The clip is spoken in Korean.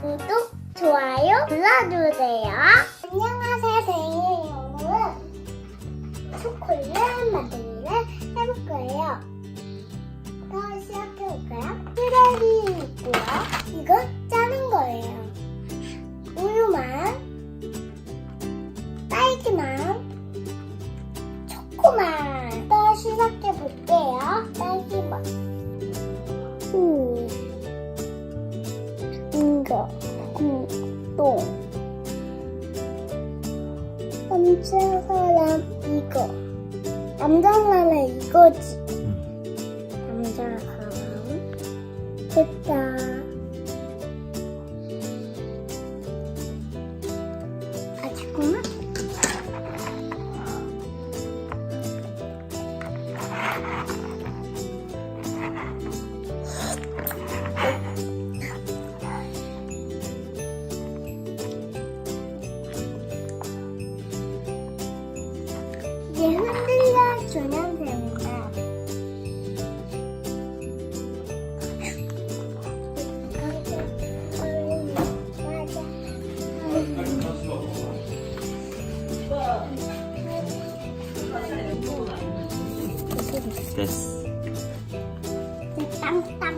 구독, 좋아요 눌러주세요. 안녕하세요, 데이예요. 오늘은 초콜릿 만들기를 해볼 거예요. 더 시작해볼까요? 쓰레기 있고요. 이거 짜는 거예요. 우유만, 딸기만, 초코만. 더 시작해볼게요. 똥. 남자 사람 이거. 남자 사람 이거지. 남자 사람. 됐다. 됩니다. 됐어. 땅땅